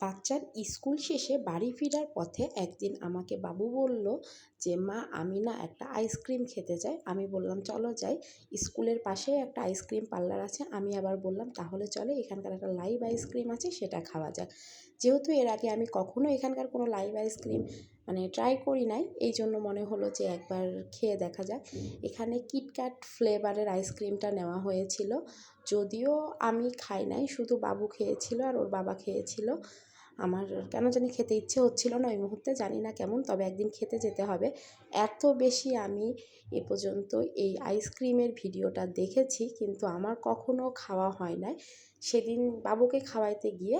বাচ্চার স্কুল শেষে বাড়ি ফেরার পথে একদিন আমাকে বাবু বলল যে, মা, আমি না একটা আইসক্রিম খেতে চাই। আমি বললাম, চলো যাই। স্কুলের পাশেই একটা আইসক্রিম পার্লার আছে। আমি আবার বললাম, তাহলে চলো, এখানকার একটা লাইভ আইসক্রিম আছে, সেটা খাওয়া যাক। যেহেতু এর আগে আমি কখনো এখানকার কোনো লাইভ আইসক্রিম মানে ট্রাই করি নাই, এই জন্য মনে হলো যে, একবার খেয়ে দেখা যাক। এখানে কিটক্যাট ফ্লেভারের আইসক্রিমটা নেওয়া হয়েছিল। যদিও আমি খাই নাই, শুধু বাবু খেয়েছিল আর ওর বাবা খেয়েছিল। আমার কেন জানি খেতে ইচ্ছে হচ্ছিল না ওই মুহূর্তে, জানি না কেমন, তবে একদিন খেতে যেতে হবে। এত বেশি আমি এ পর্যন্ত এই আইসক্রিমের ভিডিওটা দেখেছি, কিন্তু আমার কখনো খাওয়া হয় নাই। সেদিন বাবুকে খাওয়াইতে গিয়ে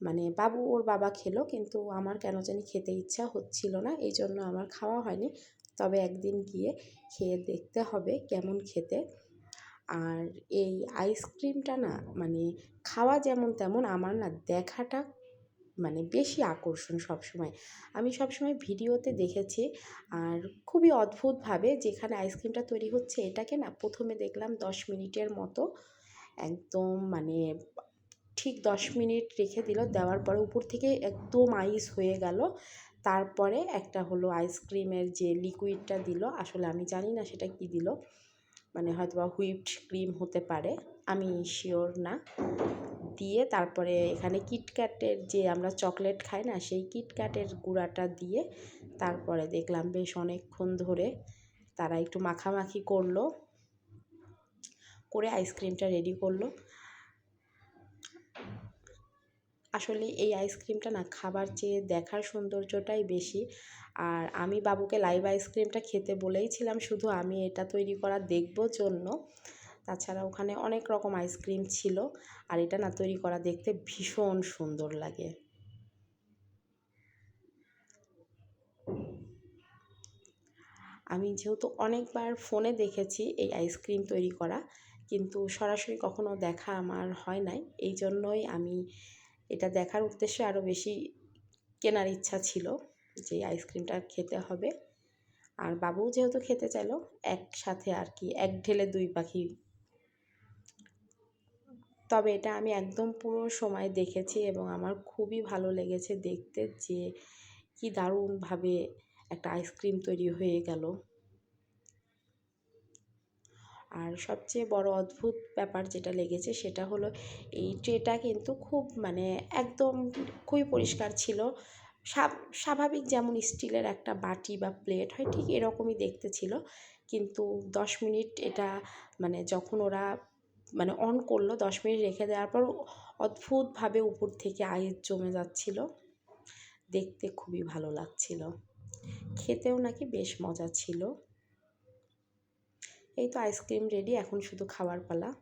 মানে বাবু ওর বাবা খেলো, কিন্তু আমার কেন জানি খেতে ইচ্ছা হচ্ছিল না, এই জন্য আমার খাওয়া হয়নি। তবে একদিন গিয়ে খেয়ে দেখতে হবে কেমন খেতে। আর এই আইসক্রিমটা না মানে খাওয়া যেমন তেমন, আমার না দেখাটা মানে বেশি আকর্ষণ সবসময়। আমি সবসময় ভিডিওতে দেখেছি আর খুবই অদ্ভুতভাবে যেখানে আইসক্রিমটা তৈরি হচ্ছে এটাকে না প্রথমে দেখলাম দশ মিনিটের মতো একদম মানে ঠিক দশ মিনিট রেখে দিল, দেওয়ার পরে উপর থেকে একদম আইস হয়ে গেল। তারপরে একটা হলো আইসক্রিমের যে লিকুইডটা দিল, আসলে আমি জানি না সেটা কি দিল মানে হয়তো বা হুইপড ক্রিম হতে পারে, আমি শিওর না। দিয়ে তারপরে এখানে কিটক্যাটের যে আমরা চকলেট খাই না, সেই কিটক্যাটের গুঁড়াটা দিয়ে তারপরে দেখলাম বেশ অনেকক্ষণ ধরে তারা একটু মাখামাখি করল, করে আইসক্রিমটা রেডি করল। আসলে এই আইসক্রিমটা না খাবার চেয়ে দেখার সৌন্দর্যটাই বেশি। আর আমি বাবুকে লাইভ আইসক্রিমটা খেতে বলেইছিলাম, শুধু আমি এটা তৈরি করা দেখব জন্য। তাছাড়া ওখানে অনেক রকম আইসক্রিম ছিল। আর এটা না তৈরি করা দেখতে ভীষণ সুন্দর লাগে। আমি যেহেতু অনেকবার ফোনে দেখেছি এই আইসক্রিম তৈরি করা, কিন্তু সরাসরি কখনো দেখা আমার হয় নাই। এই জন্যই আমি এটা দেখার উদ্দেশ্যে আরও বেশি কেনার ইচ্ছা ছিল যে আইসক্রিমটা খেতে হবে। আর বাবুও যেহেতু খেতে চাইলো, একসাথে আর কি, এক ঢেলে দুই পাখি তবে এটা আমি একদম পুরো সময় দেখেছি এবং আমার খুবই ভালো লেগেছে দেখতে যে কি দারুণভাবে একটা আইসক্রিম তৈরি হয়ে গেল। আর সবচেয়ে বড় অদ্ভুত ব্যাপার যেটা লেগেছে সেটা হলো এই ট্রেটা কিন্তু খুব মানে একদম খুবই পরিষ্কার ছিল। স্বাভাবিক যেমন স্টিলের একটা বাটি বা প্লেট হয় ঠিক এরকমই দেখতে ছিল। কিন্তু দশ মিনিট এটা মানে যখন ওরা মানে অন করল, দশ মিনিট রেখে দেওয়ার পর অদ্ভুতভাবে উপর থেকে আইস জমে যাচ্ছিল। দেখতে খুবই ভালো লাগছিল। খেতেও নাকি বেশ মজা ছিল। এই তো আইসক্রিম রেডি এখন শুধু খাওয়ার পালা।